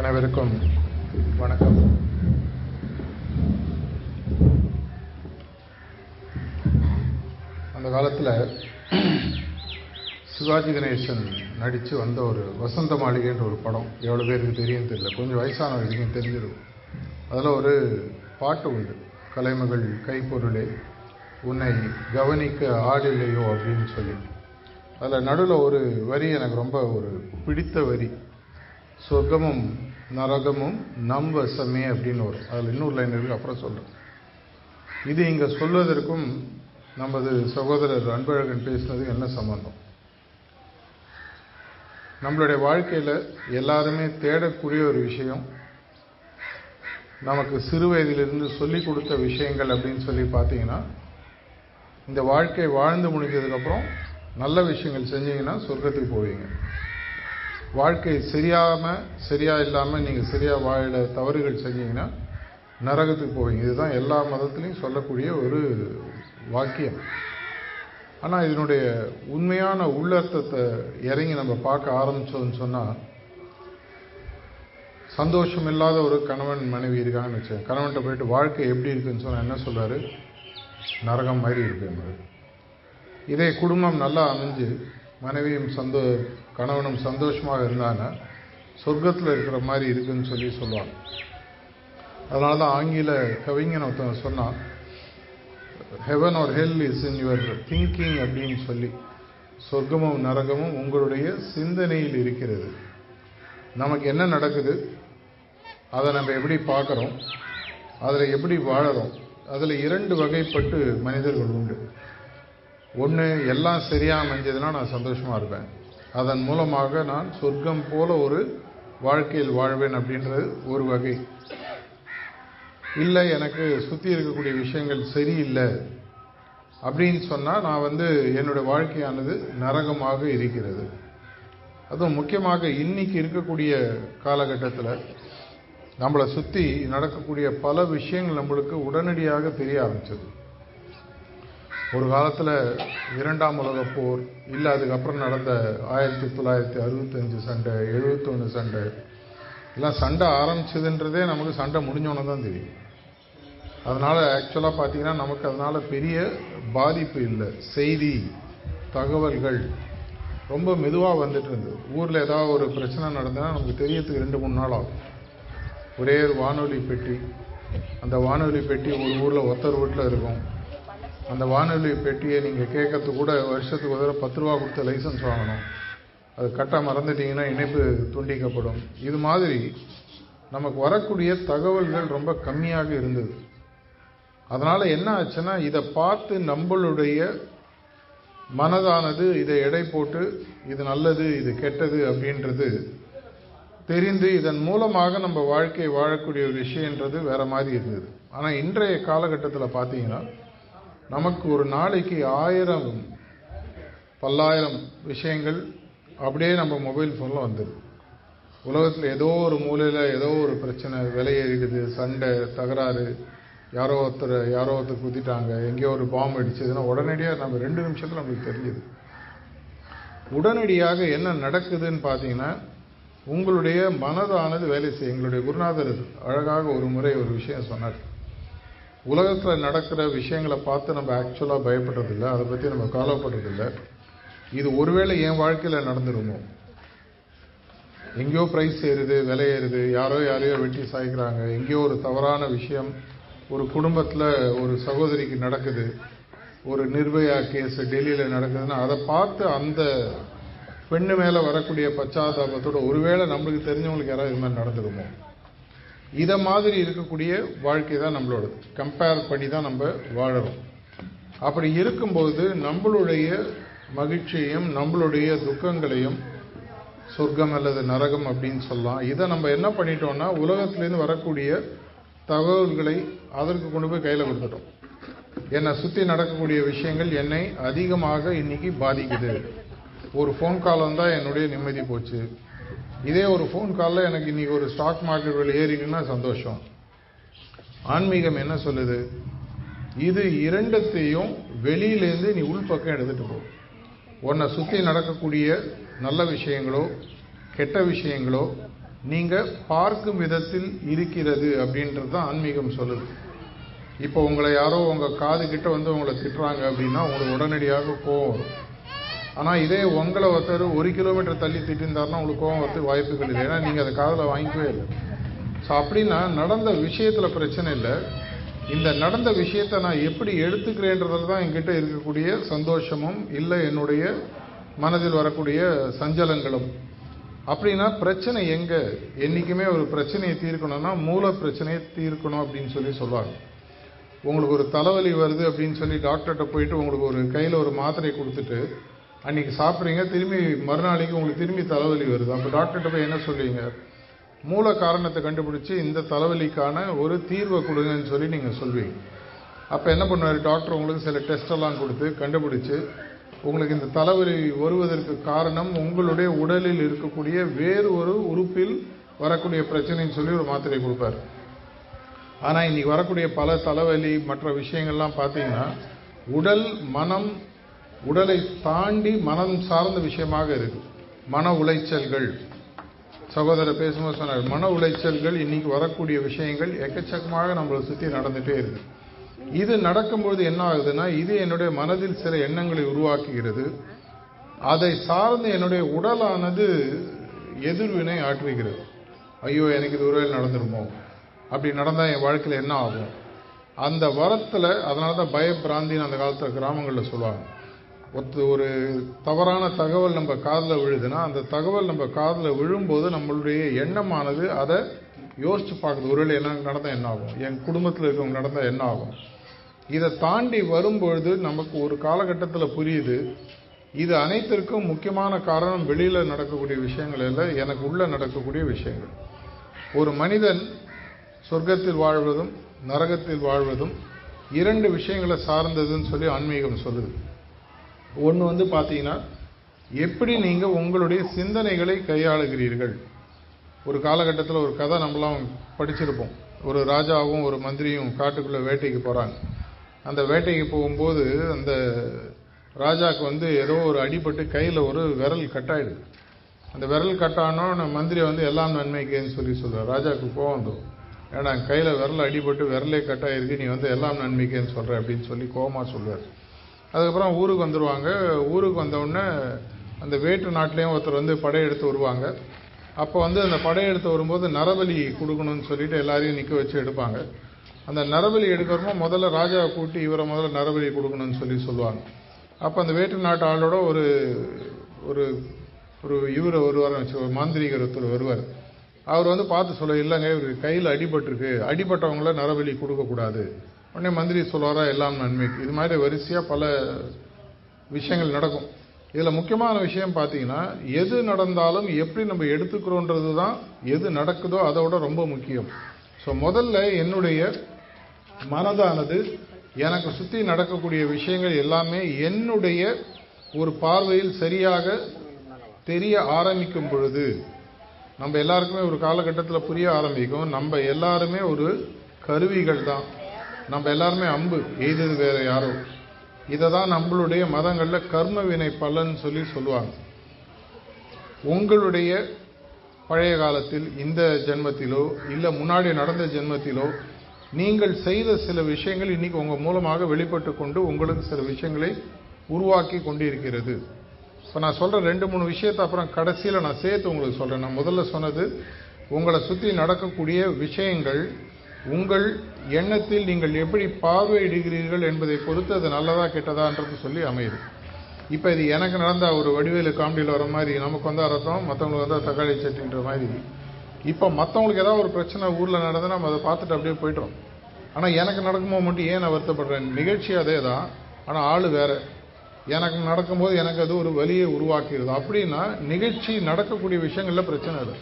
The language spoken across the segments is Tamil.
அனைவருக்கும் வணக்கம். அந்த காலத்தில் சிவாஜி கணேசன் நடித்து வந்த ஒரு வசந்த மாளிகைன்ற ஒரு படம் எவ்வளோ பேருக்கு தெரியும் தெரியல. கொஞ்சம் வயசானவர்களுக்கும் தெரிஞ்சிடும் அதில் ஒரு பாட்டு உண்டு. கலைமகள் கைப்பொருளே உன்னை கவனிக்க ஆடில்லையோ அப்படின்னு சொல்லி அதில் நடுவில் ஒரு வரி எனக்கு ரொம்ப ஒரு பிடித்த வரி. சொர்க்கமும் நரகமும் நம் வசமே அப்படின்னு வரும் அதில் இன்னொரு லைன் இருக்கு அப்புறம் சொல்கிறேன் இது இங்கே சொல்வதற்கும் நமது சகோதரர் அன்பழகன் பேசுனது என்ன சம்பந்தம்? நம்மளுடைய வாழ்க்கையில் எல்லாருமே தேடக்கூடிய ஒரு விஷயம் நமக்கு சிறு வயதிலிருந்து சொல்லி கொடுத்த விஷயங்கள் அப்படின்னு சொல்லி பார்த்தீங்கன்னா இந்த வாழ்க்கை வாழ்ந்து முடிஞ்சதுக்கப்புறம் நல்ல விஷயங்கள் செஞ்சீங்கன்னா சொர்க்கத்துக்கு போவீங்க. வாழ்க்கை சரியாமல் சரியாக இல்லாமல் நீங்கள் சரியாக வாழ தவறுகள் செஞ்சீங்கன்னா நரகத்துக்கு போவீங்க. இதுதான் எல்லா மதத்துலேயும் சொல்லக்கூடிய ஒரு வாக்கியம். ஆனால் இதனுடைய உண்மையான உள்ளர்த்தத்தை இறங்கி நம்ம பார்க்க ஆரம்பித்தோம்னு சொன்னால் சந்தோஷம் இல்லாத ஒரு கணவன் மனைவி இருக்காங்கன்னு வச்சேன் கணவன்கிட்ட போயிட்டு வாழ்க்கை எப்படி இருக்குதுன்னு சொன்னால் என்ன சொல்கிறார் நரகம் மாதிரி இருக்கு. இதே குடும்பம் நல்லா அமைஞ்சு மனைவியும் சந்தோ கணவனும் சந்தோஷமாக இருந்தாங்கன்னா சொர்க்கத்தில் இருக்கிற மாதிரி இருக்குன்னு சொல்லி சொல்லுவாங்க. அதனால தான் ஆங்கில கவிஞன் ஒருத்தன் சொன்னான் heaven or hell is in your thinking அப்படின்னு சொல்லி. சொர்க்கமும் நரகமும் உங்களுடைய சிந்தனையில் இருக்கிறது. நமக்கு என்ன நடக்குது? அதை நம்ம எப்படி பார்க்குறோம்? அதில் எப்படி வாழறோம்? அதில் இரண்டு வகைப்பட்டு மனிதர்கள் உண்டு. ஒன்று எல்லாம் சரியாக அமைஞ்சதுன்னா நான் சந்தோஷமாக இருப்பேன். அதன் மூலமாக நான் சொர்க்கம் போல ஒரு வாழ்க்கையில் வாழ்வேன் அப்படின்றது ஒரு வகை. இல்லை எனக்கு சுற்றி இருக்கக்கூடிய விஷயங்கள் சரியில்லை அப்படின்னு சொன்னால் நான் வந்து என்னுடைய வாழ்க்கையானது நரகமாக இருக்கிறது. அதுவும் முக்கியமாக இன்னைக்கு இருக்கக்கூடிய காலகட்டத்தில் நம்மளை சுற்றி நடக்கக்கூடிய பல விஷயங்கள் நம்மளுக்கு உடனடியாக தெரிய ஆரம்பிச்சது. ஒரு காலத்தில் இரண்டாம் உலக போர் இல்லை அதுக்கப்புறம் நடந்த ஆயிரத்தி தொள்ளாயிரத்தி அறுபத்தஞ்சு சண்டை எழுபத்தொன்று சண்டை எல்லாம் சண்டை ஆரம்பிச்சதுன்றதே நமக்கு சண்டை முடிஞ்சோன்னு தான் தெரியும். அதனால் ஆக்சுவலாக பார்த்தீங்கன்னா நமக்கு அதனால் பெரிய பாதிப்பு இல்லை. செய்தி தகவல்கள் ரொம்ப மெதுவாக வந்துட்டு இருந்தது. ஊரில் ஏதாவது ஒரு பிரச்சனை நடந்ததுன்னா நமக்கு தெரியறதுக்கு ரெண்டு மூணு நாள் ஆகும். ஒரே ஒரு வானொலி பெட்டி. அந்த வானொலி பெட்டி ஒரு ஊரில் ஒத்தர் வீட்டில் இருக்கும். அந்த வானொலி பெட்டியை நீங்கள் கேட்கறதுக்கு கூட வருஷத்துக்கு ஒரு தடவை பத்து ரூபா கொடுத்து லைசன்ஸ் வாங்கணும். அது கட்டாக மறந்துட்டீங்கன்னா இணைப்பு துண்டிக்கப்படும். இது மாதிரி நமக்கு வரக்கூடிய தகவல்கள் ரொம்ப கம்மியாக இருந்தது. அதனால் என்ன ஆச்சுன்னா இதை பார்த்து நம்மளுடைய மனதானது இதை எடை போட்டு இது நல்லது இது கெட்டது அப்படின்றது தெரிந்து இதன் மூலமாக நம்ம வாழ்க்கையை வாழக்கூடிய ஒரு விஷயன்றது வேறு மாதிரி இருந்தது. ஆனால் இன்றைய காலகட்டத்தில் பார்த்தீங்கன்னா நமக்கு ஒரு நாளைக்கு ஆயிரம் பல்லாயிரம் விஷயங்கள் அப்படியே நம்ம மொபைல் ஃபோனில் வந்துடுது உலகத்தில் ஏதோ ஒரு மூலையில் ஏதோ ஒரு பிரச்சனை விலை ஏறிடுது சண்டை தகராறு யாரோ ஒருத்தர் யாரோ ஒருத்தர் குத்திட்டாங்க எங்கேயோ ஒரு பாம்பு அடிச்சதுன்னா உடனடியாக நம்ம ரெண்டு நிமிஷத்தில் நம்மளுக்கு தெரிஞ்சுது. உடனடியாக என்ன நடக்குதுன்னு பார்த்தீங்கன்னா உங்களுடைய மனதானது வேலை செய்யும். எங்களுடைய குருநாதர் அழகாக ஒரு முறை ஒரு விஷயம் சொன்னார். உலகத்தில் நடக்கிற விஷயங்களை பார்த்து நம்ம ஆக்சுவலாக பயப்படுறதில்ல. அதை பற்றி நம்ம கவலைப்படுறதில்ல. இது ஒருவேளை என் வாழ்க்கையில் நடந்துருமோ? எங்கேயோ ப்ரைஸ் ஏறுது விலை ஏறுது யாரோ யாரையோ வெட்டி சாய்க்கிறாங்க. எங்கேயோ ஒரு தவறான விஷயம் ஒரு குடும்பத்தில் ஒரு சகோதரிக்கு நடக்குது. ஒரு நிர்பயா கேஸ் டெல்லியில் நடக்குதுன்னா அதை பார்த்து அந்த பெண்ணு மேலே வரக்கூடிய பச்சாதாபத்தோட ஒருவேளை நம்மளுக்கு தெரிஞ்சவங்களுக்கு யாராவது இது மாதிரி நடந்துருமோ? இதை மாதிரி இருக்கக்கூடிய வாழ்க்கை தான் நம்மளோட கம்பேர் பண்ணி தான் நம்ம வாழறோம். அப்படி இருக்கும்போது நம்மளுடைய மகிழ்ச்சியையும் நம்மளுடைய துக்கங்களையும் சொர்க்கம் அல்லது நரகம் அப்படின்னு சொல்லலாம். இதை நம்ம என்ன பண்ணிட்டோம்னா உலகத்துலேருந்து வரக்கூடிய தகவல்களை அதற்கு கொண்டு போய் கையில் கொடுத்துட்டோம். என்னை சுற்றி நடக்கக்கூடிய விஷயங்கள் என்னை அதிகமாக இன்னைக்கு பாதிக்குது. ஒரு ஃபோன் கால் வந்தால் என்னுடைய நிம்மதி போச்சு. இதே ஒரு ஃபோன் காலில் எனக்கு இன்னைக்கு ஒரு ஸ்டாக் மார்க்கெட் விலை சந்தோஷம். ஆன்மீகம் என்ன சொல்லுது? இது இரண்டத்தையும் வெளியிலேருந்து நீ உள்பக்கம் எடுத்துகிட்டு போ. உன்னை சுற்றி நடக்கக்கூடிய நல்ல விஷயங்களோ கெட்ட விஷயங்களோ நீங்கள் பார்க்கும் விதத்தில் இருக்கிறது அப்படின்றது தான் ஆன்மீகம் சொல்லுது. இப்போ உங்களை யாரோ உங்கள் காது கிட்ட வந்து உங்களை திட்டுறாங்க அப்படின்னா உங்களுக்கு உடனடியாக கோவம் வரும். ஆனால் இதே உங்களை ஒருத்தர் ஒரு கிலோமீட்டர் தள்ளி திட்டிருந்தாருன்னா உங்களுக்கு கோவம் வரத்துக்கு வாய்ப்புகள் இல்லை ஏன்னா நீங்கள் அதை காதில் வாங்கிக்கவே இல்லை. ஸோ அப்படின்னா நடந்த விஷயத்தில் பிரச்சனை இல்லை. இந்த நடந்த விஷயத்தை நான் எப்படி எடுத்துக்கிறேன்றதுல தான் என்கிட்ட இருக்கக்கூடிய சந்தோஷமும் இல்லை என்னுடைய மனதில் வரக்கூடிய சஞ்சலங்களும். அப்படின்னா பிரச்சனை எங்கே? என்னைக்குமே ஒரு பிரச்சனையை தீர்க்கணும்னா மூல பிரச்சனையை தீர்க்கணும் அப்படின்னு சொல்லி சொல்லுவாங்க. உங்களுக்கு ஒரு தலைவலி வருது அப்படின்னு சொல்லி டாக்டர்கிட்ட போயிட்டு உங்களுக்கு ஒரு கையில் ஒரு மாத்திரை கொடுத்துட்டு அன்றைக்கி சாப்பிட்றீங்க திரும்பி மறுநாளைக்கு உங்களுக்கு திரும்பி தலைவலி வருது. அப்போ டாக்டர்கிட்ட போய் என்ன சொல்லுவீங்க மூல காரணத்தை கண்டுபிடிச்சி இந்த தலைவலிக்கான ஒரு தீர்வை கொடுங்கன்னு சொல்லி நீங்கள் சொல்வீங்க. அப்போ என்ன பண்ணுவார்? டாக்டர் உங்களுக்கு சில டெஸ்டெல்லாம் கொடுத்து கண்டுபிடிச்சு உங்களுக்கு இந்த தலைவலி வருவதற்கு காரணம் உங்களுடைய உடலில் இருக்கக்கூடிய வேறு ஒரு உறுப்பில் வரக்கூடிய பிரச்சனைன்னு சொல்லி ஒரு மாத்திரை கொடுப்பார். ஆனால் இன்னைக்கு வரக்கூடிய பல தலைவலி மற்ற விஷயங்கள்லாம் பார்த்தீங்கன்னா உடல் மனம் உடலை தாண்டி மனம் சார்ந்த விஷயமாக இருக்கு. மன உளைச்சல்கள். சகோதரர் பேசும்போது சொன்னார் மன உளைச்சல்கள் இன்னைக்கு வரக்கூடிய விஷயங்கள் எக்கச்சக்கமாக நம்மளை சுற்றி நடந்துகிட்டே இருக்கு. இது நடக்கும்போது என்ன ஆகுதுன்னா இது என்னுடைய மனதில் சில எண்ணங்களை உருவாக்குகிறது. அதை சார்ந்து என்னுடைய உடலானது எதிர்வினை ஆற்றுகிறது. ஐயோ எனக்கு இது ஒருவேளை நடந்துருமோ? அப்படி நடந்தால் என் வாழ்க்கையில் என்ன ஆகும்? அந்த வரத்தில் அதனால தான் பயப்பிராந்தின்னு அந்த காலத்தில் கிராமங்களில் சொல்லுவாங்க. ஒரு தவறான தகவல் நம்ம காதில் விழுதுன்னா அந்த தகவல் நம்ம காதில் விழும்போது நம்மளுடைய எண்ணமானது அதை யோசித்து பார்க்குது. ஒருவேளை என்ன நடந்தால் என்ன ஆகும்? என் குடும்பத்தில் இருக்கவங்க நடந்தால் என்ன ஆகும்? இதை தாண்டி வரும்பொழுது நமக்கு ஒரு காலகட்டத்தில் புரியுது இது அனைத்திற்கும் முக்கியமான காரணம் வெளியில் நடக்கக்கூடிய விஷயங்கள் இல்லை எனக்கு உள்ளே நடக்கக்கூடிய விஷயங்கள். ஒரு மனிதன் சொர்க்கத்தில் வாழ்வதும் நரகத்தில் வாழ்வதும் இரண்டு விஷயங்களை சார்ந்ததுன்னு சொல்லி ஆன்மீகம் சொல்லுது. ஒன்று வந்து பார்த்தீங்கன்னா எப்படி நீங்கள் உங்களுடைய சிந்தனைகளை கையாளுகிறீர்கள்? ஒரு காலகட்டத்தில் ஒரு கதை நம்மளாம் படிச்சிருப்போம். ஒரு ராஜாவும் ஒரு மந்திரியும் காட்டுக்குள்ளே வேட்டைக்கு போகிறாங்க அந்த வேட்டைக்கு போகும்போது அந்த ராஜாவுக்கு வந்து ஏதோ ஒரு அடிபட்டு கையில் ஒரு விரல் கட்டாயிடுது. அந்த விரல் கட்டானோன்னு மந்திரி வந்து எல்லாம் நன்மைக்குன்னு சொல்லி சொல்கிறார் ராஜாவுக்கு கோவம் வந்துடும் ஏன்னா கையில் விரல் அடிபட்டு விரலே கட்டாயிருக்கு நீ வந்து எல்லாம் நன்மைக்குன்னு சொல்கிற அப்படின்னு சொல்லி கோவமாக சொல்லுவார். அதுக்கப்புறம் ஊருக்கு வந்துடுவாங்க ஊருக்கு வந்தவுடனே அந்த வேற்று நாட்டிலையும் ஒருத்தர் வந்து படையெடுத்து வருவாங்க. அப்போ வந்து அந்த படையெடுத்து வரும்போது நரபலி கொடுக்கணும்னு சொல்லிட்டு எல்லாரையும் நிற்க வச்சு எடுப்பாங்க. அந்த நரபலி எடுக்கிறப்போ முதல்ல ராஜாவை கூட்டி இவரை முதல்ல நரபலி கொடுக்கணும்னு சொல்லி சொல்லுவாங்க. அப்போ அந்த வேற்று நாட்டு ஆளோட ஒரு ஒரு ஒரு இவர் வருவார் வச்சு மாந்திரிகர் ஒருத்தர் வருவார். அவர் வந்து பார்த்து சொல்ல இல்லைங்க இவர் கையில் அடிபட்டிருக்கு. அடிபட்டவங்கள நரபலி கொடுக்கக்கூடாது. உடனே மந்திரி சொல்லுவாரா எல்லாம் நன்மைக்கு. இது மாதிரி வரிசையாக பல விஷயங்கள் நடக்கும். இதில் முக்கியமான விஷயம் பார்த்தீங்கன்னா எது நடந்தாலும் எப்படி நம்ம எடுத்துக்கிறோன்றது தான் எது நடக்குதோ அதை விட ரொம்ப முக்கியம். ஸோ முதல்ல என்னுடைய மனதானது எனக்கு சுற்றி நடக்கக்கூடிய விஷயங்கள் எல்லாமே என்னுடைய ஒரு பார்வையில் சரியாக தெரிய ஆரம்பிக்கும் பொழுது நம்ம எல்லாருக்குமே ஒரு காலகட்டத்தில் புரிய ஆரம்பிக்கும். நம்ம எல்லாருமே ஒரு கருவிகள் தான் நம்ம எல்லாருமே அம்பு. எய்தது வேறு யாரோ. இதை தான் நம்மளுடைய மதங்களில் கர்ம வினை பலன் சொல்லி சொல்லுவாங்க. உங்களுடைய பழைய காலத்தில் இந்த ஜென்மத்திலோ இல்லை முன்னாடி நடந்த ஜென்மத்திலோ நீங்கள் செய்த சில விஷயங்கள் இன்னைக்கு உங்கள் மூலமாக வெளிப்பட்டு கொண்டு உங்களுக்கு சில விஷயங்களை உருவாக்கி கொண்டிருக்கிறது. இப்போ நான் சொல்கிற ரெண்டு மூணு விஷயத்தை அப்புறம் கடைசியில் நான் சேர்த்து உங்களுக்கு சொல்கிறேன் நான் முதல்ல சொன்னது உங்களை சுற்றி நடக்கக்கூடிய விஷயங்கள் உங்கள் எண்ணத்தில் நீங்கள் எப்படி பார்வையிடுகிறீர்கள் என்பதை பொறுத்து அது நல்லதா கெட்டதான்றது சொல்லி அமையுது. இப்போ இது எனக்கு நடந்த ஒரு வடிவேலு காமெடியில் வர மாதிரி நமக்கு வந்தால் ரத்தம் மற்றவங்களுக்கு வந்தால் தக்காளி சட்டின்ற மாதிரி. இப்போ மற்றவங்களுக்கு ஏதாவது ஒரு பிரச்சனை ஊரில் நடந்து நம்ம அதை பார்த்துட்டு அப்படியே போய்ட்டோம் ஆனால் எனக்கு நடக்கும்போது மட்டும் ஏன் நான் வருத்தப்படுறேன்? நிகழ்ச்சி அதே தான் ஆனால் ஆள் வேறு. எனக்கு நடக்கும்போது எனக்கு அது ஒரு வலியை உருவாக்கிடுது. அப்படின்னா நிகழ்ச்சி நடக்கக்கூடிய விஷயங்களில் பிரச்சனை இல்லை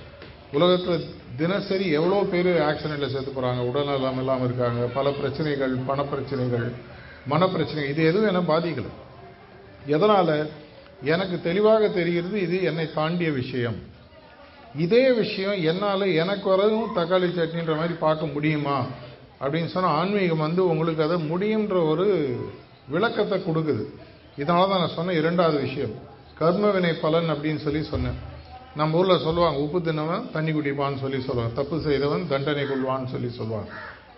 உலகத்தில் தினசரி எவ்வளோ பேர் ஆக்சிடெண்ட்டில் சேர்த்து போகிறாங்க உடல்நலம் இல்லாமல் இருக்காங்க பல பிரச்சனைகள் பணப்பிரச்சனைகள் மனப்பிரச்சனைகள் மன பிரச்சனைகள் இது எதுவும் என்ன பாதிக்கலை. எதனால்? எனக்கு தெளிவாக தெரிகிறது இது என்னை தாண்டிய விஷயம். இதே விஷயம் என்னால் எனக்கு வரதும் தக்காளி சட்னின்ற மாதிரி பார்க்க முடியுமா? அப்படின்னு சொன்னால் ஆன்மீகம் வந்து உங்களுக்கு அதை முடியுன்ற ஒரு விளக்கத்தை கொடுக்குது. இதனால தான் நான் சொன்ன இரண்டாவது விஷயம். கர்மவினை பலன் அப்படின்னு சொல்லி சொன்னேன். நம்ம ஊரில் சொல்லுவாங்க உப்பு தின்னவன் தண்ணி குடிப்பான்னு சொல்லி சொல்லுவாங்க தப்பு செய்தவன் தண்டனை கொள்வான்னு சொல்லி சொல்லுவாங்க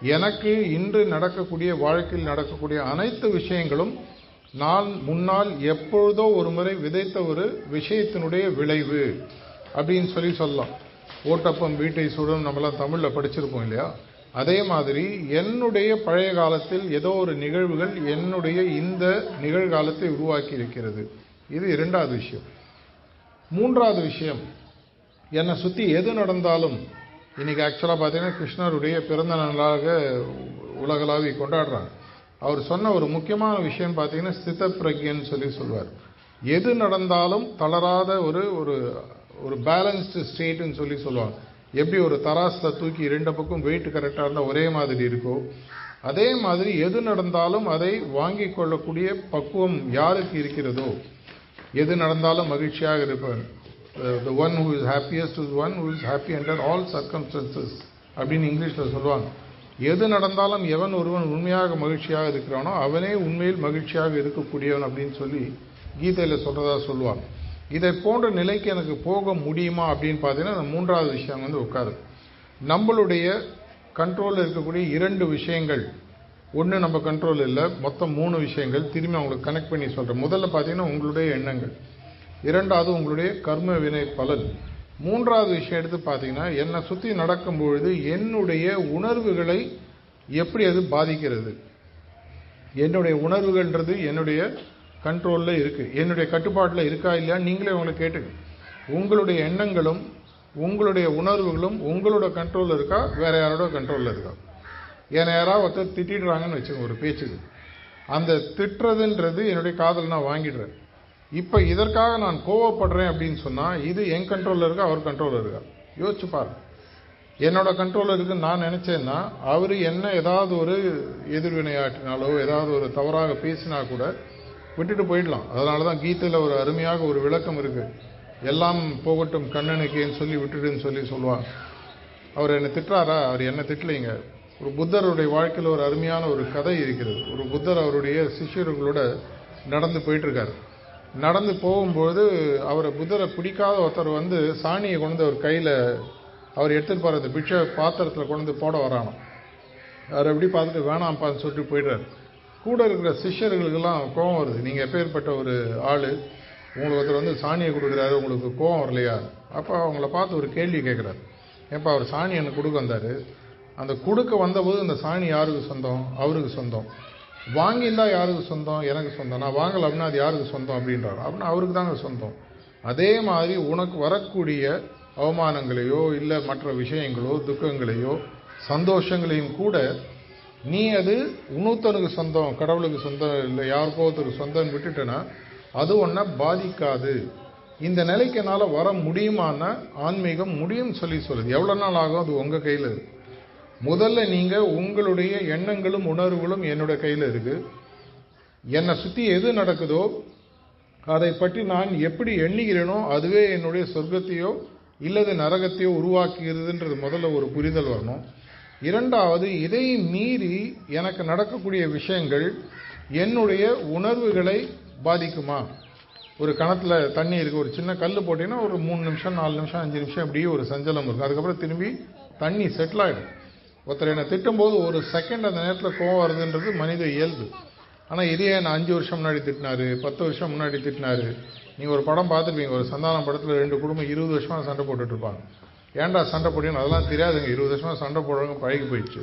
எனக்கு இன்று நடக்கக்கூடிய வாழ்க்கையில் நடக்கக்கூடிய அனைத்து விஷயங்களும் நான் முன்னால் எப்பொழுதோ ஒரு முறை விதைத்த ஒரு விஷயத்தினுடைய விளைவு அப்படின்னு சொல்லி சொல்லலாம். ஓட்டப்பம் வீட்டை சுடும் நம்மளாம் தமிழில் படிச்சிருப்போம் இல்லையா? அதே மாதிரி என்னுடைய பழைய காலத்தில் ஏதோ ஒரு நிகழ்வுகள் என்னுடைய இந்த நிகழ்காலத்தை உருவாக்கி இருக்கிறது. இது இரண்டாவது விஷயம். மூன்றாவது விஷயம் என்னை சுற்றி எது நடந்தாலும் இன்றைக்கி ஆக்சுவலாக பார்த்தீங்கன்னா கிருஷ்ணருடைய பிறந்த நாளாக உலகளாவி கொண்டாடுறாங்க. அவர் சொன்ன ஒரு முக்கியமான விஷயம் பார்த்தீங்கன்னா ஸ்தித பிரக்யன்னு சொல்லி சொல்வார். எது நடந்தாலும் தளராத ஒரு ஒரு ஒரு பேலன்ஸ்டு ஸ்டேட்டுன்னு சொல்லி சொல்லுவாங்க எப்படி ஒரு தராசில் தூக்கி இரண்டு பக்கம் வெயிட் கரெக்டாக இருந்தால் ஒரே மாதிரி இருக்கோ அதே மாதிரி எது நடந்தாலும் அதை வாங்கி கொள்ளக்கூடிய பக்குவம் யாருக்கு இருக்கிறதோ எது நடந்தாலும் மகிழ்ச்சியாக இருப்பார் the one who is happiest is one who is happy under all circumstances அப்படின்னு இங்கிலீஷில் சொல்லுவாங்க. எது நடந்தாலும் எவன் ஒருவன் உண்மையாக மகிழ்ச்சியாக இருக்கிறானோ அவனே உண்மையில் மகிழ்ச்சியாக இருக்கக்கூடியவன் அப்படின்னு சொல்லி கீதையில் சொல்கிறதா சொல்லுவாங்க. இதை போன்ற நிலைக்கு எனக்கு போக முடியுமா அப்படின்னு பார்த்தீங்கன்னா அந்த மூன்றாவது விஷயம் வந்து உட்காரு நம்மளுடைய கண்ட்ரோலில் இருக்கக்கூடிய இரண்டு விஷயங்கள் ஒன்று நம்ம கண்ட்ரோல் இல்லை. மொத்தம் மூணு விஷயங்கள். திரும்பி அவங்களுக்கு கனெக்ட் பண்ணி சொல்கிறேன் முதல்ல பார்த்தீங்கன்னா உங்களுடைய எண்ணங்கள். இரண்டாவது உங்களுடைய கர்ம வினை பலன். மூன்றாவது விஷயம் எடுத்து பார்த்தீங்கன்னா என்னை சுற்றி நடக்கும் பொழுது என்னுடைய உணர்வுகளை எப்படி அது பாதிக்கிறது? என்னுடைய உணர்வுகள்ன்றது என்னுடைய கண்ட்ரோலில் இருக்குது என்னுடைய கட்டுப்பாட்டில் இருக்கா இல்லையா? நீங்களே உங்களை கேட்டுங்க உங்களுடைய எண்ணங்களும் உங்களுடைய உணர்வுகளும் உங்களோட கண்ட்ரோலில் இருக்கா? வேறு யாரோட கண்ட்ரோலில் இருக்கா? என்னை யாராவது ஒருத்தர் திட்டிடுறாங்கன்னு வச்சுங்க ஒரு பேச்சுக்கு. அந்த திட்டுறதுன்றது என்னுடைய காதல் நான் வாங்கிடுறேன். இப்போ இதற்காக நான் கோவப்படுறேன் அப்படின்னு சொன்னால் இது என் கண்ட்ரோலில் இருக்கா அவர் கண்ட்ரோலில் இருக்கா? யோசிச்சு பாரு என்னோட கண்ட்ரோலில் இருக்குன்னு நான் நினச்சேன்னா அவர் என்ன ஏதாவது ஒரு எதிர்வினையாற்றினாலோ ஏதாவது ஒரு தவறாக பேசினா கூட விட்டுட்டு போயிடலாம். அதனால தான் கீதையில் ஒரு அருமையாக ஒரு விளக்கம் இருக்குது எல்லாம் போகட்டும் கண்ணனுக்கேன்னு சொல்லி விட்டுடுன்னு சொல்லி சொல்லுவாங்க. அவர் என்னை திட்டுறாரா? அவர் என்ன திட்டலைங்க. ஒரு புத்தருடைய வாழ்க்கையில் ஒரு அருமையான ஒரு கதை இருக்கிறது. ஒரு புத்தர் அவருடைய சிஷ்யர்களோட நடந்து போயிட்டுருக்கார். நடந்து போகும்போது அவரை புத்தரை பிடிக்காத ஒருத்தர் வந்து சாணியை கொண்டு வந்து அவர் கையில் அவர் எடுத்துகிட்டு போகிற அந்த பிட்சை பாத்திரத்தில் கொண்டு வந்து போட வரானோ அவர் எப்படி பார்த்துட்டு வேணாம்ப்பான்னு சொல்லிட்டு போயிடுறார். கூட இருக்கிற சிஷ்யர்களுக்கெல்லாம் கோபம் வருது. நீங்கள் எப்பேற்பட்ட ஒரு ஆள் உங்களுக்கு ஒருத்தர் வந்து சாணியை கொடுக்குறாரு உங்களுக்கு கோபம் வரலையா? அப்போ அவங்கள பார்த்து ஒரு கேள்வி கேட்குறாரு ஏப்பா அவர் சாணி எனக்கு கொடுக்க வந்தார்? அந்த கொடுக்க வந்தபோது அந்த சாணி யாருக்கு சொந்தம்? அவருக்கு சொந்தம். வாங்கியிருந்தா யாருக்கு சொந்தம்? எனக்கு சொந்தம். நான் வாங்கல அப்படின்னா அது யாருக்கு சொந்தம் அப்படின்றார். அப்படின்னா அவருக்கு தாங்க சொந்தம். அதே மாதிரி உனக்கு வரக்கூடிய அவமானங்களையோ இல்லை மற்ற விஷயங்களோ துக்கங்களையோ சந்தோஷங்களையும் கூட நீ அது இன்னொருத்தனுக்கு சொந்தம் கடவுளுக்கு சொந்தம் இல்லை யாருக்கோ ஒருத்தருக்கு சொந்தம்னு விட்டுட்டேன்னா அது ஒன்றை பாதிக்காது. இந்த நிலைக்கு என்னால் வர முடியுமான்னா ஆன்மீகம் முடியும்னு சொல்லி சொல்லுது. எவ்வளோ நாள் ஆகும் அது உங்கள் கையில் இருக்குது முதல்ல நீங்கள் உங்களுடைய எண்ணங்களும் உணர்வுகளும் என்னோட கையில் இருக்குது என்னை சுற்றி எது நடக்குதோ அதை பற்றி நான் எப்படி எண்ணுகிறேனோ அதுவே என்னுடைய சொர்க்கத்தையோ இல்லது நரகத்தையோ உருவாக்குகிறதுன்றது முதல்ல ஒரு புரிதல் வரணும். இரண்டாவது இதை மீறி எனக்கு நடக்கக்கூடிய விஷயங்கள் என்னுடைய உணர்வுகளை பாதிக்குமா? ஒரு கணத்தில் தண்ணி இருக்குது ஒரு சின்ன கல் போட்டிங்கன்னா ஒரு மூணு நிமிஷம் நாலு நிமிஷம் அஞ்சு நிமிஷம் அப்படியே ஒரு சஞ்சலம் இருக்கும் அதுக்கப்புறம் திரும்பி தண்ணி செட்டில் ஆகிடும் ஒருத்தர் என்னை திட்டும்போது ஒரு செகண்ட் அந்த நேரத்தில் கோவம் வருதுன்றது மனித இயல்பு. ஆனால் இதே என்ன அஞ்சு வருஷம் முன்னாடி திட்டினாரு பத்து வருஷம் முன்னாடி திட்டினாரு. நீங்கள் ஒரு படம் பார்த்துருப்பீங்க ஒரு சந்தானம் படத்தில் ரெண்டு குடும்பம் இருபது வருஷமாக சண்டை போட்டுட்ருப்பாங்க ஏன்டா சண்டை போடணும் அதெல்லாம் தெரியாதுங்க. இருபது வருஷமாக சண்டை போடுறவங்க பழகி போயிடுச்சு.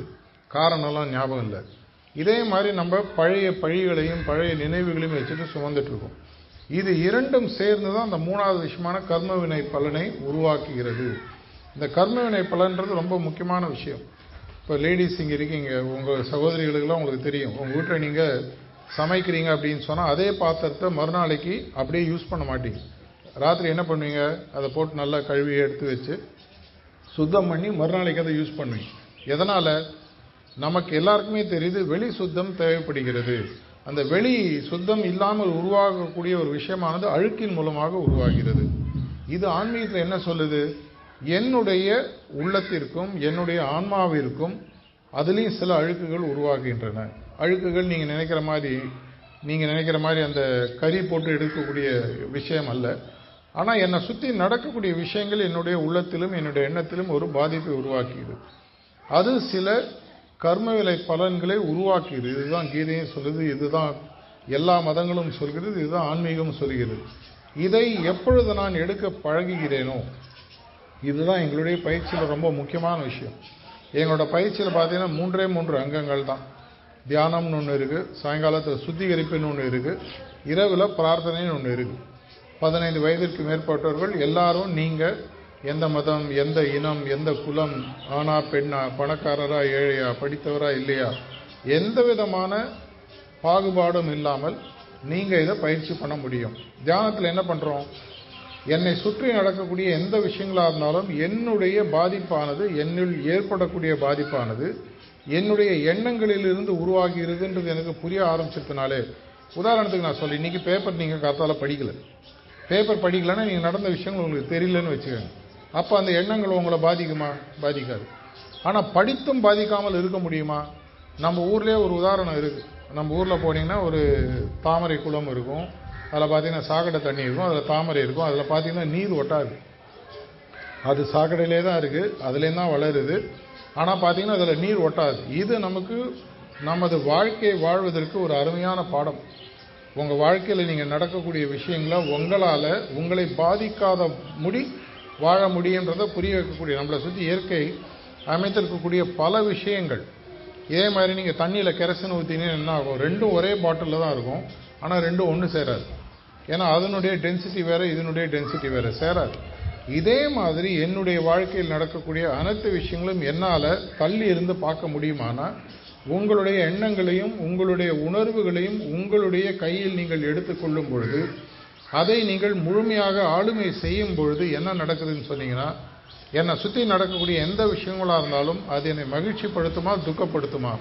காரணம்லாம் ஞாபகம் இல்லை. இதே மாதிரி நம்ம பழைய பழிகளையும் பழைய நினைவுகளையும் வச்சுட்டு சுமந்துட்டுருக்கோம் இது இரண்டும் சேர்ந்து தான் அந்த மூணாவது விஷயமான கர்மவினை பலனை உருவாக்குகிறது. இந்த கர்மவினை பலன்றது ரொம்ப முக்கியமான விஷயம். இப்போ லேடிஸ் இங்கே இருக்கீங்க உங்கள் சகோதரிகளுக்கெல்லாம் உங்களுக்கு தெரியும். உங்கள் வீட்டில் நீங்கள் சமைக்கிறீங்க அப்படின்னு சொன்னால் அதே பாத்திரத்தை மறுநாளைக்கு அப்படியே யூஸ் பண்ண மாட்டீங்க. ராத்திரி என்ன பண்ணுவீங்க? அதை போட்டு நல்லா கழுவி எடுத்து வச்சு சுத்தம் பண்ணி மறுநாளைக்கு அதை யூஸ் பண்ணுவீங்க. எதனால்? நமக்கு எல்லாருக்குமே தெரியுது வெளி சுத்தம் தேவைப்படுகிறது. அந்த வெளி சுத்தம் இல்லாமல் உருவாகக்கூடிய ஒரு விஷயமானது அழுக்கின் மூலமாக உருவாகிறது. இது ஆன்மீகத்தில் என்ன சொல்லுது? என்னுடைய உள்ளத்திற்கும் என்னுடைய ஆன்மாவிற்கும் அதுலேயும் சில அழுக்குகள் உருவாகின்றன. அழுக்குகள் நீங்கள் நினைக்கிற மாதிரி நீங்கள் நினைக்கிற மாதிரி அந்த கறி போட்டு எடுக்கக்கூடிய விஷயம் அல்ல. ஆனால் என்னை சுற்றி நடக்கக்கூடிய விஷயங்கள் என்னுடைய உள்ளத்திலும் என்னுடைய எண்ணத்திலும் ஒரு பாதிப்பை உருவாக்கியது. அது சில கர்மவிலை பலன்களை உருவாக்கியது. இதுதான் கீதையும் சொல்லுது இதுதான் எல்லா மதங்களும் சொல்கிறது இதுதான் ஆன்மீகம் சொல்கிறது. இதை எப்பொழுது நான் எடுக்க பழகுகிறேனோ இதுதான் எங்களுடைய பயிற்சியில் ரொம்ப முக்கியமான விஷயம். எங்களோட பயிற்சியில் பார்த்தீங்கன்னா மூன்றே மூன்று அங்கங்கள் தான். தியானம்னு ஒன்று இருக்குது சாயங்காலத்தில் சுத்திகரிப்புன்னு ஒன்று இருக்குது இரவில் பிரார்த்தனைன்னு ஒன்று இருக்குது பதினைந்து வயதிற்கு மேற்பட்டவர்கள் எல்லாரும் நீங்கள் எந்த மதம் எந்த இனம் எந்த குலம் ஆனா பெண்ணா பணக்காரரா ஏழையா படித்தவரா இல்லையா எந்த விதமான பாகுபாடும் இல்லாமல் நீங்கள் இதை பயிற்சி பண்ண முடியும். தியானத்தில் என்ன பண்ணுறோம் என்னை சுற்றி நடக்கக்கூடிய எந்த விஷயங்களாக இருந்தாலும் என்னுடைய பாதிப்பானது என்னில் ஏற்படக்கூடிய பாதிப்பானது என்னுடைய எண்ணங்களிலிருந்து உருவாகி இருக்குன்றது எனக்கு புரிய ஆரம்பிச்சதுனாலே. உதாரணத்துக்கு நான் சொல்லி இன்றைக்கி பேப்பர் நீங்கள் காத்தால் படிக்கல. பேப்பர் படிக்கலைன்னா நீங்கள் நடந்த விஷயங்கள் உங்களுக்கு தெரியலன்னு வச்சுக்கோங்க. அப்போ அந்த எண்ணங்கள் உங்களை பாதிக்குமா? பாதிக்காது. ஆனால் படித்தும் பாதிக்காமல் இருக்க முடியுமா? நம்ம ஊர்லேயே ஒரு உதாரணம் இருக்குது நம்ம ஊரில் போனீங்கன்னா ஒரு தாமரை குளம் இருக்கும். அதில் பார்த்தீங்கன்னா சாக்கடை தண்ணி இருக்கும் அதில் தாமரை இருக்கும் அதில் பார்த்தீங்கன்னா நீர் ஒட்டாது. அது சாக்கடையிலே தான் இருக்குது அதுலேருந்து தான் வளருது. ஆனால் பார்த்தீங்கன்னா அதில் நீர் ஒட்டாது. இது நமக்கு நமது வாழ்க்கையை வாழ்வதற்கு ஒரு அருமையான பாடம். உங்கள் வாழ்க்கையில் நீங்கள் நடக்கக்கூடிய விஷயங்களை உங்களால் உங்களை பாதிக்காத முடி வாழ முடியுன்றதை புரிய வைக்கக்கூடிய நம்மளை சுற்றி இயற்கை அமைத்திருக்கக்கூடிய பல விஷயங்கள். இதே மாதிரி நீங்கள் தண்ணியில் கெரசன் ஊற்றினீங்கன்னா என்ன ஆகும்? ரெண்டும் ஒரே பாட்டிலில் தான் இருக்கும். ஆனால் ரெண்டும் ஒன்று சேராது. ஏன்னா அதனுடைய டென்சிட்டி வேறு இதனுடைய டென்சிட்டி வேறு சேராது. இதே மாதிரி என்னுடைய வாழ்க்கையில் நடக்கக்கூடிய அனைத்து விஷயங்களும் என்னால் தள்ளி இருந்து பார்க்க முடியுமானா உங்களுடைய எண்ணங்களையும் உங்களுடைய உணர்வுகளையும் உங்களுடைய கையில் நீங்கள் எடுத்துக்கொள்ளும் பொழுது அதை நீங்கள் முழுமையாக ஆளுமை செய்யும் பொழுது என்ன நடக்குதுன்னு சொன்னீங்கன்னா என்னை சுற்றி நடக்கக்கூடிய எந்த விஷயங்களாக இருந்தாலும் அது என்னை மகிழ்ச்சிப்படுத்துமா துக்கப்படுத்துமா?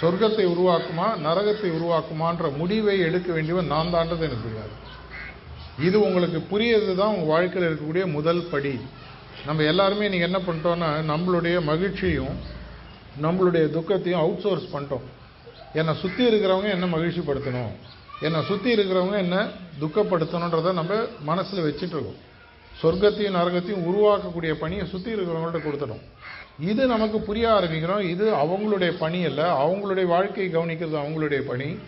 சொர்க்கத்தை உருவாக்குமா நரகத்தை உருவாக்குமான்ற முடிவை எடுக்க வேண்டியவன் நான் தான்றது எனக்கு புரியாது இது உங்களுக்கு புரியது தான் உங்கள் வாழ்க்கையில் இருக்கக்கூடிய முதல் படி. நம்ம எல்லாருமே நீங்கள் என்ன பண்ணிட்டோம்னா நம்மளுடைய மகிழ்ச்சியும் நம்மளுடைய துக்கத்தையும் அவுட் சோர்ஸ் பண்ணிட்டோம். என்னை சுற்றி இருக்கிறவங்க என்ன மகிழ்ச்சிப்படுத்தணும்? என்னை சுற்றி இருக்கிறவங்க என்ன துக்கப்படுத்தணுன்றதை நம்ம மனசில் வச்சுட்டு இருக்கோம். சொர்க்கத்தையும் நரகத்தையும் உருவாக்கக்கூடிய பணியை சுற்றி இருக்கிறவங்கள்ட்ட கொடுத்துட்டோம். இது நமக்கு புரிய ஆரம்பிக்கிறோம். இது அவங்களுடைய பணி அல்ல. அவங்களுடைய வாழ்க்கையை கவனிக்கிறது அவங்களுடைய பணி.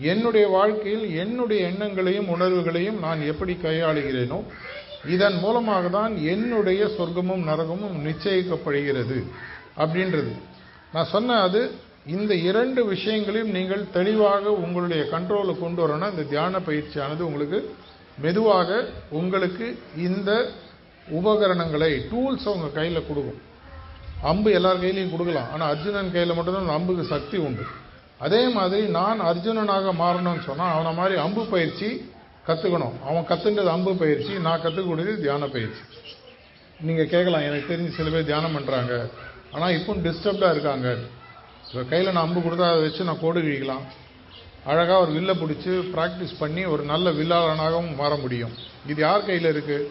என்னுடைய வாழ்க்கையில் என்னுடைய எண்ணங்களையும் உணர்வுகளையும் நான் எப்படி கையாளுகிறேனோ இதன் மூலமாக தான் என்னுடைய சொர்க்கமும் நரகமும் நிச்சயிக்கப்படுகிறது அப்படின்றது. நான் சொன்ன அது இந்த இரண்டு விஷயங்களையும் நீங்கள் தெளிவாக உங்களுடைய கண்ட்ரோலை கொண்டு வரணும்னா இந்த தியான பயிற்சியானது உங்களுக்கு மெதுவாக உங்களுக்கு இந்த உபகரணங்களை டூல்ஸ் அவங்க கையில் கொடுக்கும். அம்பு எல்லார் கையிலையும் கொடுக்கலாம். ஆனால் அர்ஜுனன் கையில் மட்டும்தான் அம்புக்கு சக்தி உண்டு. அதே மாதிரி நான் அர்ஜுனனாக மாறணும்னு சொன்னால் அவனை மாதிரி அம்பு பயிற்சி கற்றுக்கணும் அவன் கற்றுன்றது அம்பு பயிற்சி நான் கற்றுக்கூடியது தியான பயிற்சி. நீங்கள் கேட்கலாம் எனக்கு தெரிஞ்சு சில பேர் தியானம் பண்ணுறாங்க ஆனால் இப்போ டிஸ்டர்ப்டாக இருக்காங்க. இப்போ கையில் நான் அம்பு கொடுத்தா அதை வச்சு நான் கோடு கிழிக்கலாம் அழகாக ஒரு வில்லை பிடிச்சி ப்ராக்டிஸ் பண்ணி ஒரு நல்ல வில்லாளனாகவும் மாற முடியும். இது யார் கையில் இருக்குது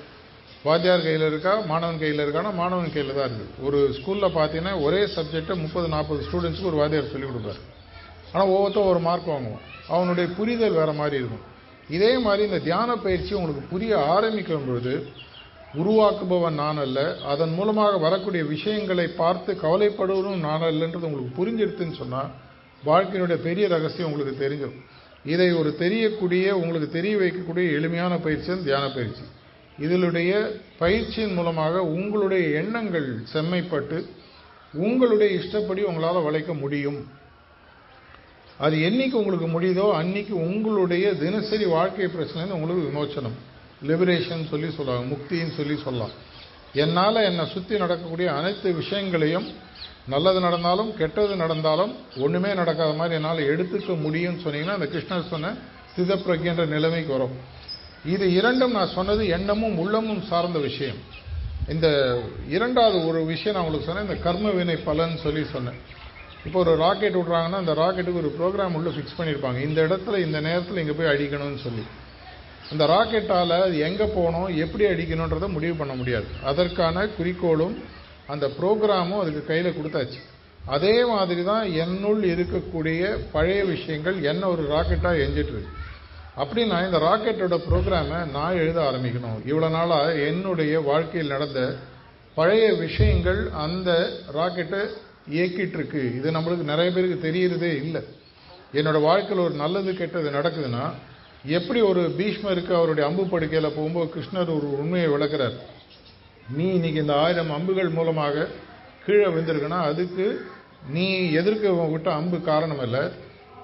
வாத்தியார் கையில் இருக்கா மாணவன் கையில் இருக்கானா? மாணவன் கையில் தான் இருக்குது ஒரு ஸ்கூலில் பார்த்தீங்கன்னா ஒரே சப்ஜெக்டை முப்பது நாற்பது ஸ்டூடெண்ட்ஸுக்கு ஒரு வாத்தியார் சொல்லிக் கொடுப்பார். ஆனால் ஒவ்வொருத்தரும் ஒரு மார்க் வாங்குவோம் அவனுடைய புரிதல் வேறு மாதிரி இருக்கும். இதே மாதிரி இந்த தியான பயிற்சி உங்களுக்கு புரிய ஆரம்பிக்கும் பொழுது உருவாக்குபவன் நான் அல்ல. அதன் மூலமாக வரக்கூடிய விஷயங்களை பார்த்து கவலைப்படுவதும் நான் அல்லன்றது உங்களுக்கு புரிஞ்சிருத்துன்னு சொன்னால் வாழ்க்கையினுடைய பெரிய ரகசியம் உங்களுக்கு தெரிஞ்சிடும் இதை ஒரு தெரியக்கூடிய உங்களுக்கு தெரிய வைக்கக்கூடிய எளிமையான பயிற்சி தான் தியான பயிற்சி. இதனுடைய பயிற்சியின் மூலமாக உங்களுடைய எண்ணங்கள் செம்மைப்பட்டு உங்களுடைய இஷ்டப்படி உங்களால் வளைக்க முடியும். அது என்னைக்கு உங்களுக்கு முடியுதோ அன்னைக்கு உங்களுடைய தினசரி வாழ்க்கை பிரச்சனைன்னு உங்களுக்கு விமோச்சனம். லிபரேஷன் சொல்லி சொல்லலாம் முக்தின்னு சொல்லி சொல்லலாம் என்னால் என்னை சுற்றி நடக்கக்கூடிய அனைத்து விஷயங்களையும் நல்லது நடந்தாலும் கெட்டது நடந்தாலும் ஒன்றுமே நடக்காத மாதிரி என்னால் எடுத்துக்க முடியும்னு சொன்னீங்கன்னா அந்த கிருஷ்ணர் சொன்ன சிதப்பிரகின்ற நிலைமைக்கு வரும். இது இரண்டும் நான் சொன்னது எண்ணமும் உள்ளமும் சார்ந்த விஷயம். இந்த இரண்டாவது ஒரு விஷயம் நான் உங்களுக்கு சொன்னேன் இந்த கர்ம வினை பலன் சொல்லி சொன்னேன். இப்போ ஒரு ராக்கெட் விட்றாங்கன்னா அந்த ராக்கெட்டுக்கு ஒரு ப்ரோக்ராம் உள்ளே ஃபிக்ஸ் பண்ணியிருப்பாங்க. இந்த இடத்துல இந்த நேரத்தில் இங்கே போய் அடிக்கணும்னு சொல்லி. அந்த ராக்கெட்டால் அது எங்கே போகணும் எப்படி அடிக்கணுன்றதை முடிவு பண்ண முடியாது. அதற்கான குறிக்கோளும் அந்த ப்ரோக்ராமும் அதுக்கு கையில் கொடுத்தாச்சு. அதே மாதிரி தான் என்னுள் இருக்கக்கூடிய பழைய விஷயங்கள் என்ன ஒரு ராக்கெட்டாக எஞ்சிட்டு இருக்கு. அப்படின்னா இந்த ராக்கெட்டோட ப்ரோக்ராமை நான் எழுத ஆரம்பிக்கணும். இவ்வளோ நாளாக என்னுடைய வாழ்க்கையில் நடந்த பழைய விஷயங்கள் அந்த ராக்கெட்டை இயக்கிட்டுருக்கு. இது நம்மளுக்கு நிறைய பேருக்கு தெரியறதே இல்லை. என்னோடய வாழ்க்கையில் ஒரு நல்லது கெட்டது நடக்குதுன்னா எப்படி ஒரு பீஷ்மருக்கு அவருடைய அம்பு படுக்கையில் போகும்போது கிருஷ்ணர் ஒரு உண்மையை விளக்குறார். நீ இன்னைக்கு இந்த ஆயிரம் அம்புகள் மூலமாக கீழே விழுந்திருக்குன்னா அதுக்கு நீ எதிர்க்க விட்ட அம்பு காரணம் இல்லை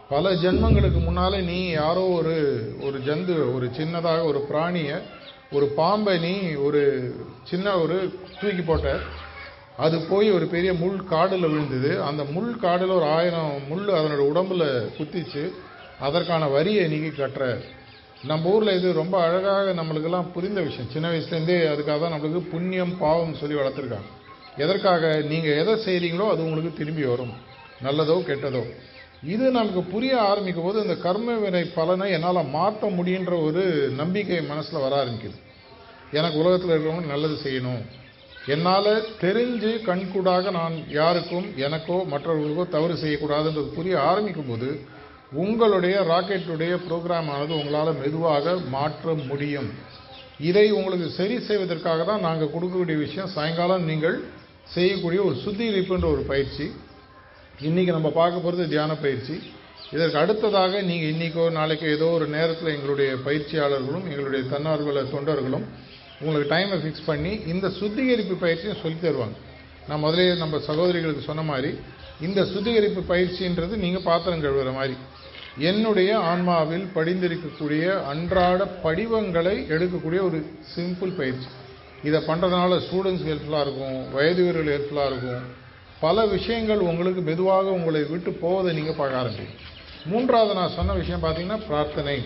பல ஜென்மங்களுக்கு முன்னாலே நீ யாரோ ஒரு ஒரு ஜந்து ஒரு சின்னதாக ஒரு பிராணியை ஒரு பாம்பை நீ ஒரு சின்ன ஒரு தூக்கி போட்ட. அது போய் ஒரு பெரிய முள் காடில் விழுந்தது. அந்த முள் காடில் ஒரு ஆயிரம் முள் அதனோட உடம்புல குத்திச்சு அதற்கான வரியை நீக்கி கட்டுற. நம்ம ஊரில் இது ரொம்ப அழகாக நம்மளுக்கெல்லாம் புரிந்த விஷயம். சின்ன வயசுலேருந்தே அதுக்காக தான் நம்மளுக்கு புண்ணியம் பாவம் சொல்லி வளர்த்துருக்காங்க. எதற்காக நீங்கள் எதை செய்கிறீங்களோ அது உங்களுக்கு திரும்பி வரும். நல்லதோ கெட்டதோ. இது நமக்கு புரிய ஆரம்பிக்கும் போது இந்த கர்ம வினை பலனை என்னால் மாற்ற முடியுன்ற ஒரு நம்பிக்கை மனசில் வர ஆரம்பிக்குது. எனக்கு உலகத்தில் இருக்கிறவங்க நல்லது செய்யணும். என்னால் தெரிஞ்சு கண்கூடாக நான் யாருக்கும் எனக்கோ மற்றவர்களுக்கோ தவறு செய்யக்கூடாதுன்றது புரிய ஆரம்பிக்கும் போது உங்களுடைய ராக்கெட்டுடைய ப்ரோக்ராம் ஆனது உங்களால் மெதுவாக மாற்ற முடியும். இதை உங்களுக்கு சரி செய்வதற்காக தான் நாங்கள் கொடுக்கக்கூடிய விஷயம் சாயங்காலம் நீங்கள் செய்யக்கூடிய ஒரு சுத்திகரிப்புன்ற ஒரு பயிற்சி. இன்றைக்கி நம்ம பார்க்க போகிறது தியான பயிற்சி. இதற்கு அடுத்ததாக நீங்கள் இன்றைக்கோ நாளைக்கோ ஏதோ ஒரு நேரத்தில் எங்களுடைய பயிற்சியாளர்களும் எங்களுடைய தன்னார்வல தொண்டர்களும் உங்களுக்கு டைமை ஃபிக்ஸ் பண்ணி இந்த சுத்திகரிப்பு பயிற்சியும் சொல்லி தருவாங்க. நான் முதலே நம்ம சகோதரிகளுக்கு சொன்ன மாதிரி இந்த சுத்திகரிப்பு பயிற்சின்றது நீங்கள் பாத்திரம் கழுவுற மாதிரி. என்னுடைய ஆன்மாவில் படிந்திருக்கக்கூடிய அன்றாட படிவங்களை எடுக்கக்கூடிய ஒரு சிம்பிள் பயிற்சி. இதை பண்ணுறதுனால ஸ்டூடெண்ட்ஸ் ஹெல்ப்ஃபுல்லாக இருக்கும் வயதுவீரர்கள் ஹெல்ப்ஃபுல்லாக இருக்கும் பல விஷயங்கள் உங்களுக்கு மெதுவாக உங்களை விட்டு போவதை நீங்கள் பார்க்க ஆரம்பிக்கும் மூன்றாவது நான் சொன்ன விஷயம் பார்த்தீங்கன்னா பிரார்த்தனை.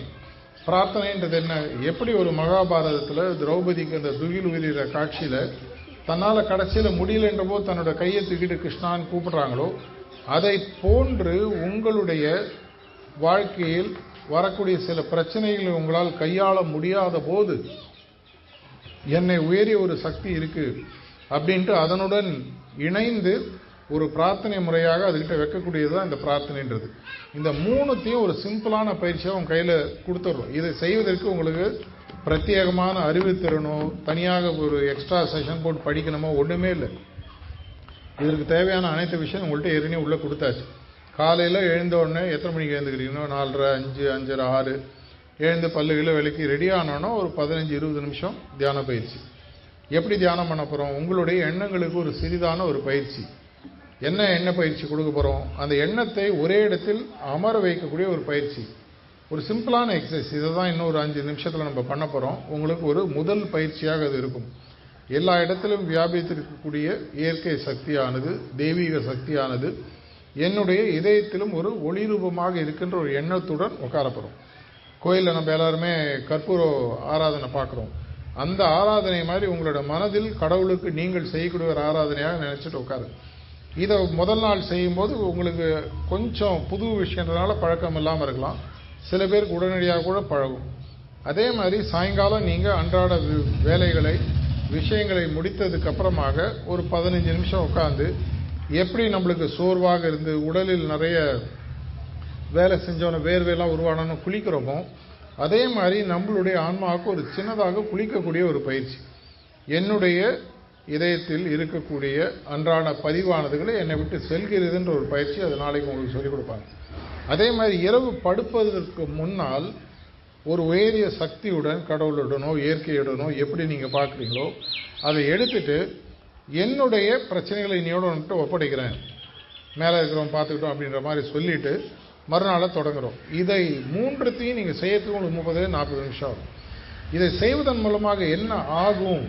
பிரார்த்தனைன்றது என்ன? எப்படி ஒரு மகாபாரதத்தில் திரௌபதிக்கு அந்த துகில் உயிரிற காட்சியில் தன்னால் கடைசியில் முடியலன்ற போது தன்னோட கையை தூக்கிட்டு கிருஷ்ணான்னு கூப்பிட்றாங்களோ அதை போன்று உங்களுடைய வாழ்க்கையில் வரக்கூடிய சில பிரச்சனைகளை உங்களால் கையாள முடியாத போது என்னை உயரிய ஒரு சக்தி இருக்குது அப்படின்ட்டு அதனுடன் இணைந்து ஒரு பிரார்த்தனை முறையாக அதுக்கிட்ட வைக்கக்கூடியது தான் இந்த பிரார்த்தனைன்றது. இந்த மூணுத்தையும் ஒரு சிம்பிளான பயிற்சியாக உங்கள் கையில் கொடுத்துட்றோம் இதை செய்வதற்கு உங்களுக்கு பிரத்யேகமான அறிவுத்திறனோ தனியாக ஒரு எக்ஸ்ட்ரா செஷன் போட்டு படிக்கணுமோ? ஒன்றுமே இல்லை. இதற்கு தேவையான அனைத்து விஷயம் உங்கள்கிட்ட ஏற்கனவே உள்ளே கொடுத்தாச்சு. காலையில் எழுந்த உடனே எத்தனை மணிக்கு எழுந்துக்கிறீங்களோ நாலரை அஞ்சு அஞ்சரை ஆறு. எழுந்து பல்லுகளை விலைக்கு ரெடி ஆனோன்னா ஒரு பதினஞ்சு இருபது நிமிஷம் தியான பயிற்சி. எப்படி தியானம் பண்ண போகிறோம் உங்களுடைய எண்ணங்களுக்கு ஒரு சிறிதான ஒரு பயிற்சி. என்ன எண்ண பயிற்சி கொடுக்க போகிறோம் அந்த எண்ணத்தை ஒரே இடத்தில் அமர வைக்கக்கூடிய ஒரு பயிற்சி. ஒரு சிம்பிளான எக்ஸசைஸ் இதை தான் இன்னும் ஒரு அஞ்சு நிமிஷத்தில் நம்ம பண்ண போகிறோம் உங்களுக்கு ஒரு முதல் பயிற்சியாக அது இருக்கும். எல்லா இடத்திலும் வியாபித்திருக்கக்கூடிய இயற்கை சக்தியானது தெய்வீக சக்தியானது என்னுடைய இதயத்திலும் ஒரு ஒளி ரூபமாக இருக்கின்ற ஒரு எண்ணத்துடன் உட்காரப்போகிறோம் கோயிலில் நம்ம எல்லாருமே கற்பூர ஆராதனை பார்க்குறோம் அந்த ஆராதனை மாதிரி உங்களோட மனதில் கடவுளுக்கு நீங்கள் செய்யக்கூடிய ஒரு ஆராதனையாக நினச்சிட்டு உட்காரு இதை முதல் நாள் செய்யும்போது உங்களுக்கு கொஞ்சம் புது விஷயன்றதுனால பழக்கம் இல்லாமல் இருக்கலாம். சில பேருக்கு உடனடியாக கூட பழகும். அதே மாதிரி சாயங்காலம் நீங்கள் அன்றாட வேலைகளை விஷயங்களை முடித்ததுக்கு அப்புறமாக ஒரு பதினஞ்சு நிமிஷம் உட்காந்து எப்படி நம்மளுக்கு சோர்வாக இருந்து உடலில் நிறைய வேலை செஞ்சோன்னு வேர்வையெல்லாம் உருவானோன்னு குளிக்கிறோமோ அதே மாதிரி நம்மளுடைய ஆன்மாவுக்கு ஒரு சின்னதாக குளிக்கக்கூடிய ஒரு பயிற்சி. என்னுடைய இதயத்தில் இருக்கக்கூடிய அன்றாட பதிவானதுகளை என்னை விட்டு செல்கிறதுன்ற ஒரு பயிற்சி அது நாளைக்கு உங்களுக்கு சொல்லிக் கொடுப்பாங்க. அதே மாதிரி இரவு படுப்பதற்கு முன்னால் ஒரு உயரிய சக்தியுடன் கடவுளுடனோ இயற்கையுடனோ எப்படி நீங்கள் பார்க்குறீங்களோ அதை எடுத்துட்டு என்னுடைய பிரச்சனைகளை இன்னையோட வந்துட்டு ஒப்படைக்கிறேன். மேலே இருக்கிறோம் பார்த்துக்கிட்டோம் அப்படின்ற மாதிரி சொல்லிவிட்டு மறுநாளை தொடங்குகிறோம் இதை மூன்றுத்தையும் நீங்கள் செய்யறதுக்கு உங்களுக்கு முப்பது நாற்பது நிமிஷம் ஆகும். இதை செய்வதன் மூலமாக என்ன ஆகும்?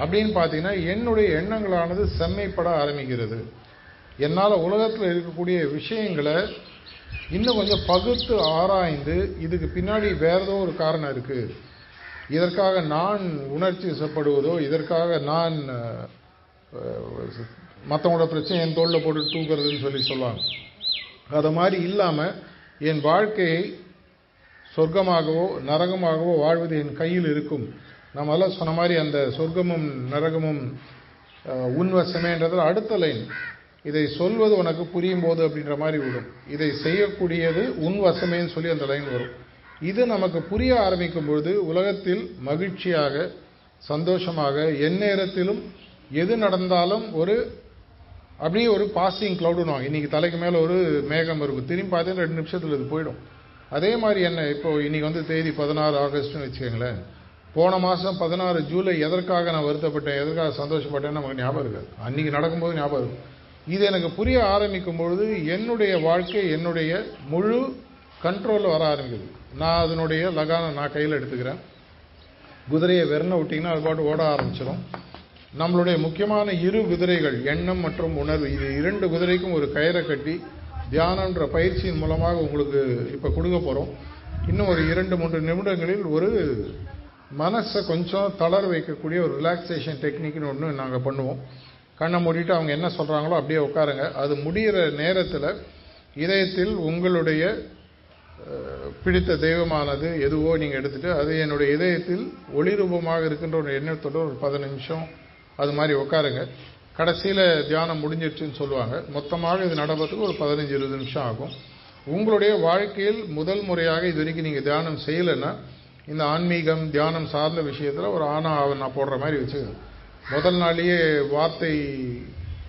அப்படின்னு பார்த்தீங்கன்னா என்னுடைய எண்ணங்களானது செம்மைப்பட ஆரம்பிக்கிறது. என்னால் உலகத்தில் இருக்கக்கூடிய விஷயங்களை இன்னும் கொஞ்சம் பகுத்து ஆராய்ந்து இதுக்கு பின்னாடி வேறு ஏதோ ஒரு காரணம் இருக்குது இதற்காக நான் உணர்ச்சி வசப்படுவதோ இதற்காக நான் மற்றவங்களோட பிரச்சனை என் தோளில் போட்டு தூக்குறதுன்னு சொல்லி சொல்லுவாங்க அது மாதிரி இல்லாமல் என் வாழ்க்கையை சொர்க்கமாகவோ நரகமாகவோ வாழ்வது என் கையில் இருக்கும். நம்ம எல்லாம் சொன்ன மாதிரி அந்த சொர்க்கமும் நரகமும் அஹ், உன்வசமேன்றதில் அடுத்த லைன் இதை சொல்வது உனக்கு புரியும் போது அப்படின்ற மாதிரி விடும். இதை செய்யக்கூடியது உன் வசமேன்னு சொல்லி அந்த லைன் வரும். இது நமக்கு புரிய ஆரம்பிக்கும் பொழுது உலகத்தில் மகிழ்ச்சியாக சந்தோஷமாக எந்நேரத்திலும் எது நடந்தாலும் ஒரு அப்படியே ஒரு பாசிங் கிளவுடுனுவாங்க இன்றைக்கி தலைக்கு மேலே ஒரு மேகம் இருக்கும். திரும்பி பார்த்தீங்கன்னா ரெண்டு நிமிஷத்தில் இது போயிடும். அதே மாதிரி என்ன இப்போ இன்றைக்கி வந்து தேதி பதினாறு ஆகஸ்ட்னு வச்சுக்கோங்களேன். போன மாதம் பதினாறு ஜூலை எதற்காக நான் வருத்தப்பட்டேன் எதற்காக சந்தோஷப்பட்டேன்னு நமக்கு ஞாபகம் இருக்காது. அன்றைக்கி நடக்கும்போது ஞாபகம் இருக்கும் இது எனக்கு புரிய ஆரம்பிக்கும் பொழுது என்னுடைய வாழ்க்கை என்னுடைய முழு கண்ட்ரோலில் வர ஆரம்பிக்குது. நான் அதனுடைய லகானை நான் கையில் எடுத்துக்கிறேன். குதிரையை வெறுன விட்டிங்கன்னா அது பாட்டு ஓட ஆரம்பிச்சிடும் நம்மளுடைய முக்கியமான இரு குதிரைகள் எண்ணம் மற்றும் உணர்வு இது இரண்டு குதிரைக்கும் ஒரு கயிறை கட்டி தியானன்ற பயிற்சியின் மூலமாக உங்களுக்கு இப்போ கொடுக்க போகிறோம் இன்னும் ஒரு இரண்டு மூன்று நிமிடங்களில் ஒரு மனசை கொஞ்சம் தளர வைக்கக்கூடிய ஒரு ரிலாக்ஸேஷன் டெக்னிக்னு ஒன்று நாங்கள் பண்ணுவோம். கண்ணை மூடிட்டு அவங்க என்ன சொல்கிறாங்களோ அப்படியே உட்காருங்க. அது முடிகிற நேரத்தில் இதயத்தில் உங்களுடைய பிடித்த தெய்வமானது எதுவோ நீங்கள் எடுத்துகிட்டு அது என்னுடைய இதயத்தில் ஒளி ரூபமாக இருக்கின்ற ஒரு எண்ணத்தோட ஒரு பதினஞ்சு நிமிஷம் அது மாதிரி உட்காருங்க. கடைசியில் தியானம் முடிஞ்சிருச்சுன்னு சொல்லுவாங்க. மொத்தமாக இது நடப்பதுக்கு ஒரு பதினஞ்சு இருபது நிமிஷம் ஆகும். உங்களுடைய வாழ்க்கையில் முதல் முறையாக இது வரைக்கும் நீங்கள் தியானம் செய்யலைன்னா இந்த ஆன்மீகம் தியானம் சார்ந்த விஷயத்தில் ஒரு ஆனா அவன் நான் போடுற மாதிரி வச்சுக்கோங்க முதல் நாளையே வார்த்தை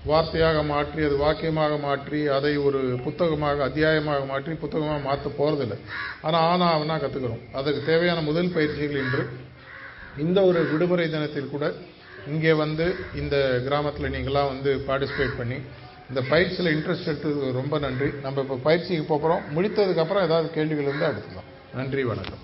வார்த்தையாக மாற்றி அது வாக்கியமாக மாற்றி அதை ஒரு புத்தகமாக அத்தியாயமாக மாற்றி புத்தகமாக மாற்ற போகிறதில்ல ஆனால் ஆனா அவனா கற்றுக்கிறோம் அதுக்கு தேவையான முதல் பயிற்சிகள் இன்று. இந்த ஒரு விடுமுறை தினத்தில் கூட இங்கே வந்து இந்த கிராமத்தில் நீங்களாம் வந்து பார்ட்டிசிபேட் பண்ணி இந்த பயிற்சியில் இன்ட்ரெஸ்ட் எடுத்தது ரொம்ப நன்றி. நம்ம இப்போ பயிற்சிக்கு போகிறோம் முடித்ததுக்கப்புறம் ஏதாவது கேள்விகள் இருந்தால் எடுத்துக்கலாம் நன்றி வணக்கம்.